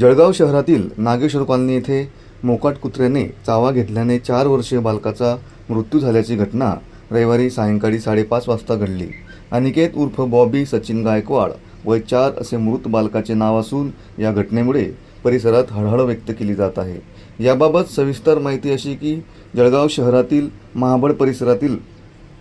जळगाव शहरातील नागेश्वर कॉलनी येथे मोकाट कुत्र्याने चावा घेतल्याने चार वर्षीय बालकाचा मृत्यू झाल्याची घटना रविवारी सायंकाळी साडेपाच वाजता घडली. अनिकेत उर्फ बॉबी सचिन गायकवाड वय चार असे मृत बालकाचे नाव असून या घटनेमुळे परिसरात हळहळ व्यक्त केली जात आहे. याबाबत सविस्तर माहिती अशी की जळगाव शहरातील महाबळ परिसरातील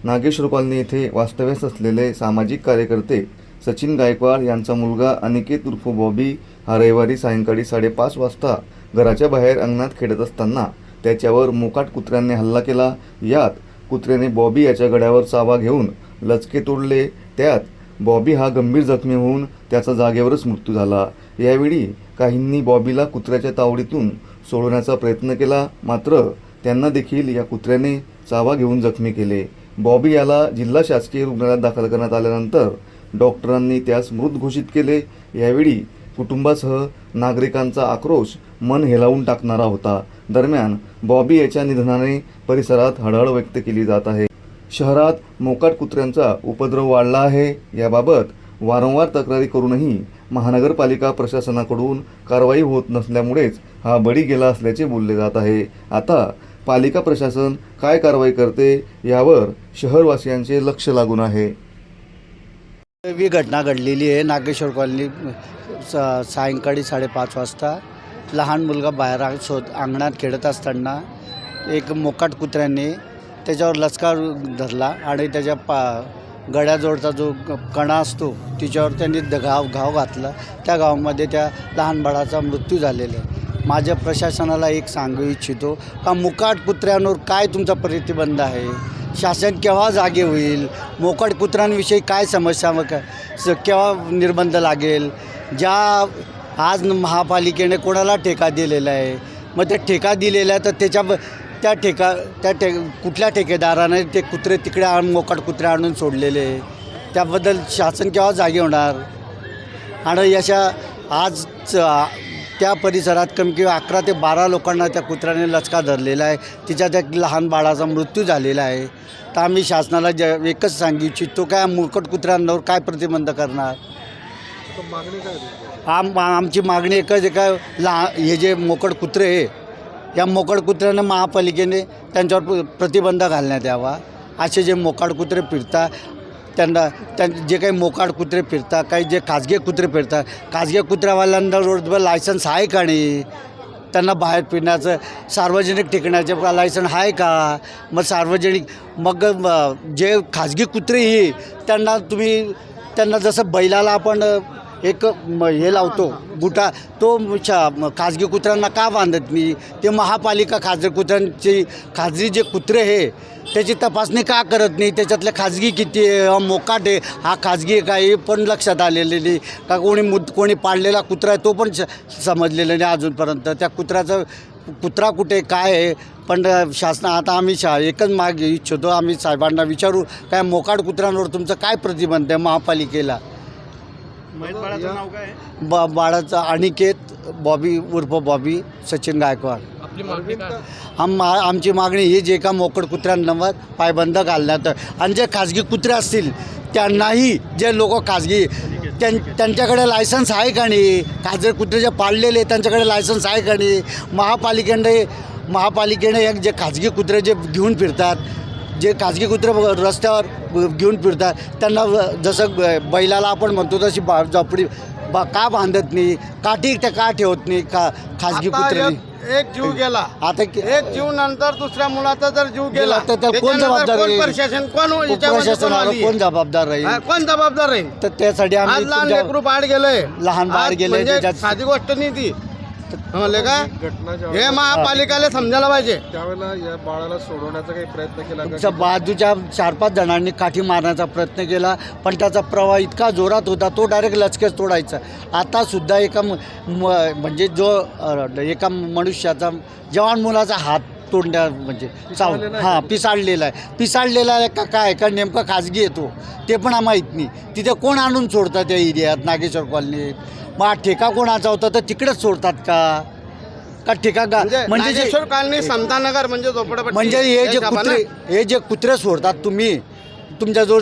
नागेश्वर कॉलनी येथे वास्तव्यास असलेले सामाजिक कार्यकर्ते सचिन गायकवाड यांचा मुलगा अनिकेत उर्फ बॉबी हा रविवारी सायंकाळी साडेपाच वाजता घराच्या बाहेर अंगणात खेळत असताना त्याच्यावर मोकाट कुत्र्याने हल्ला केला. यात कुत्र्याने बॉबी याच्या गड्यावर चावा घेऊन लचके तोडले. त्यात बॉबी हा गंभीर जखमी होऊन त्याचा जागेवरच मृत्यू झाला. यावेळी काहींनी बॉबीला कुत्र्याच्या तावडीतून सोडवण्याचा प्रयत्न केला. मात्र त्यांना देखील या कुत्र्याने चावा घेऊन जखमी केले. बॉबी याला जिल्हा शासकीय रुग्णालयात दाखल करण्यात आल्यानंतर डॉक्टरांनी त्यास मृत घोषित केले. यावेळी कुटुंबासह नागरिकांचा आक्रोश मन हेलावून टाकणारा होता. दरम्यान बॉबी याच्या निधनाने परिसरात हळहळ व्यक्त केली जात आहे. शहरात मोकाट कुत्र्यांचा उपद्रव वाढला आहे. याबाबत वारंवार तक्रारी करूनही महानगरपालिका प्रशासनाकडून कारवाई होत नसल्यामुळेच हा बळी गेला असल्याचे बोलले जात आहे. आता पालिका प्रशासन काय कारवाई करते यावर शहरवासियांचे लक्ष लागून आहे. ही घटना घडलेली आहे. नागेश्वर कॉलनी सा सायंकाळी साडेपाच वाजता लहान मुलगा बाहेर आ- अंगणात खेळत असताना एक मोकाट कुत्र्याने त्याच्यावर लचकार धरला आणि त्याच्या पा गड्याजवळचा जो कणा असतो तिच्यावर त्यांनी द- घाव घाव घातला. त्या गावामध्ये त्या लहान बाळाचा मृत्यू झालेला आहे. माझ्या प्रशासनाला एक सांगू इच्छितो का मुकाट कुत्र्यांवर काय तुमचा प्रतिबंध आहे? शासन केव्हा जागे होईल? मोकड कुत्र्यांविषयी काय समस्या मग स केव्हा निर्बंध लागेल? ज्या आज महापालिकेने कोणाला ठेका दिलेला आहे? मग ते ठेका दिलेला आहे तर त्याच्या ब- त्या ठेका त्या ठे कुठल्या ठेकेदाराने ते कुत्रे तिकडे आणून मोकड कुत्रे आणून सोडलेले? आहे त्याबद्दल शासन केव्हा जागे होणार? आणि अशा आज त्या परिसरात कमी किंवा अकरा ते बारा लोकांना त्या कुत्र्याने लचका धरलेला आहे. तिच्या त्या लहान बाळाचा मृत्यू झालेला आहे. तर आम्ही शासनाला ज एकच सांगू इच्छितो काय मुळकट कुत्र्यांवर काय प्रतिबंध करणार? आम आमची मागणी एकच आहे का लहा हे जे मोकड कुत्रे आहे या मोकड कुत्र्यानं महापालिकेने त्यांच्यावर प्र- प्रतिबंध घालण्यात यावा. असे जे मोकाड कुत्रे फिरतात त्यांना त्यां जे काही मोकाड कुत्रे फिरतात काही जे खाजगी कुत्रे फिरतात खाजगी कुत्र्यावाल्यांना रोडवर लायसन्स आहे का नाही? त्यांना बाहेर फिरण्याचं सार्वजनिक ठिकाणाचे लायसन आहे का? मग सार्वजनिक मग जे खाजगी कुत्रे ही त्यांना तुम्ही त्यांना जसं बैलाला आपण एक म, हे लावतो बुटा तो शा खाजगी कुत्र्यांना का बांधत नाही ते महापालिका खाजगी कुत्र्यांची खाजगी जे कुत्रे हे त्याची तपासणी का करत नाही? त्याच्यातले खाजगी किती आहे? हा मोकाट आहे. हा खाजगी आहे का? हे पण लक्षात आलेले नाही का कोणी मुद कोणी पाळलेला कुत्रा आहे तो पण स- समजलेला नाही अजूनपर्यंत. त्या कुत्र्याचं कुत्रा कुठे काय आहे? पण शासना आता आम्ही शा एकच माग इच्छितो आम्ही साहेबांना विचारू काय मोकाट कुत्र्यांवर तुमचं काय प्रतिबंध आहे महापालिकेला? बा बाळाचा अनिकेत बॉबी उर्फ बॉबी सचिन गायकवाड. आम आमची मागणी ही जे का मोकड कुत्र्यांवर पायबंद घालण्यात आणि जे खाजगी कुत्रे असतील त्यांनाही जे लोक खाजगी त्यां त्यांच्याकडे लायसन्स आहे का नाही? खाजगी कुत्रे जे पाळलेले त्यांच्याकडे लायसन्स आहे का नाही? महापालिकेने महापालिकेने एक जे खाजगी कुत्रे जे घेऊन फिरतात जे खाजगी कुत्रे रस्त्यावर घेऊन फिरतात त्यांना जसं बैलाला आपण म्हणतो तशी बा झोपडी बा का बांधत नाही? काठी त्या का ठेवत नाही का खाजगी कुत्र्याने एक- जीव गेला. आता एक जीव नंतर दुसऱ्या मुलाचा जर जीव गेला तर त्याला कोण जबाबदार? प्रशासन कोण याच्यामध्ये कोण जबाबदार राहील? कोण जबाबदार राहील? तर त्यासाठी आम्ही लहान बाहेर गेलंय. लहान बाहेर गेले म्हणजे साधी गोष्ट नाही ती. म्हणले का? हे महापालिकेला समजायला पाहिजे. त्यावेळेला या बाळाला सोडवण्याचा काही प्रयत्न केला का? तुमच्या बाजूच्या चार पाच जणांनी काठी मारण्याचा प्रयत्न केला पण त्याचा प्रवाह इतका जोरात होता तो डायरेक्ट लचकेच तोडायचा आता सुद्धा एका म- म- म्हणजे जो अ, एका मनुष्याचा जवान मुलाचा हात तोडण्या म्हणजे चाव पिसाळलेला आहे. हां? पिसाळलेला आहे. पिसाळलेला आहे का काय? का नेमका खाजगी येतो ते? पण आम्हाला माहीत नाही. तिथे कोण आणून सोडतात त्या एरियात? नागेश्वर कॉलनीत मग ठेका कोणाचा होता? तर तिकडेच सोडतात का? का ठेका गा म्हणजे म्हणजे जे- नागेश्वर कॉलनी समतानगर म्हणजे झोपडपट्टी म्हणजे हे जे कुत्रे हे जे कुत्रे सोडतात तुम्ही तुमच्या जो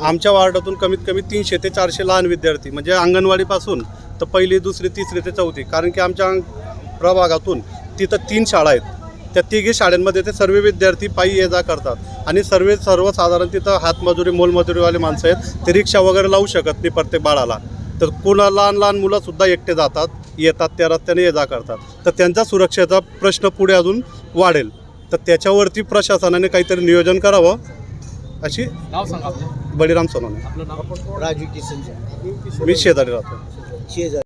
आमच्या वार्डातून कमीत कमी तीनशे ते चारशे लहान विद्यार्थी म्हणजे अंगणवाडीपासून तर पहिली दुसरी तिसरी ते चौथी कारण की आमच्या प्रभागातून तिथं तीन शाळा आहेत. त्या तिघी शाळांमध्ये ते सर्व विद्यार्थी पायी ये जा करतात. आणि सर्व सर्वसाधारण तिथं हातमजुरी मोलमजुरीवाले माणसं आहेत ते रिक्षा वगैरे लावू शकत नाही प्रत्येक बाळाला. तर कोणा लहान लहान मुलंसुद्धा एकटे जातात येतात त्या रस्त्याने ये जा करतात. तर त्यांचा सुरक्षेचा प्रश्न पुढे अजून वाढेल. तर त्याच्यावरती प्रशासनाने काहीतरी नियोजन करावं अशी बळीराम सोनवणे. राजू किसन मी शेजारी राहतो. शेजार.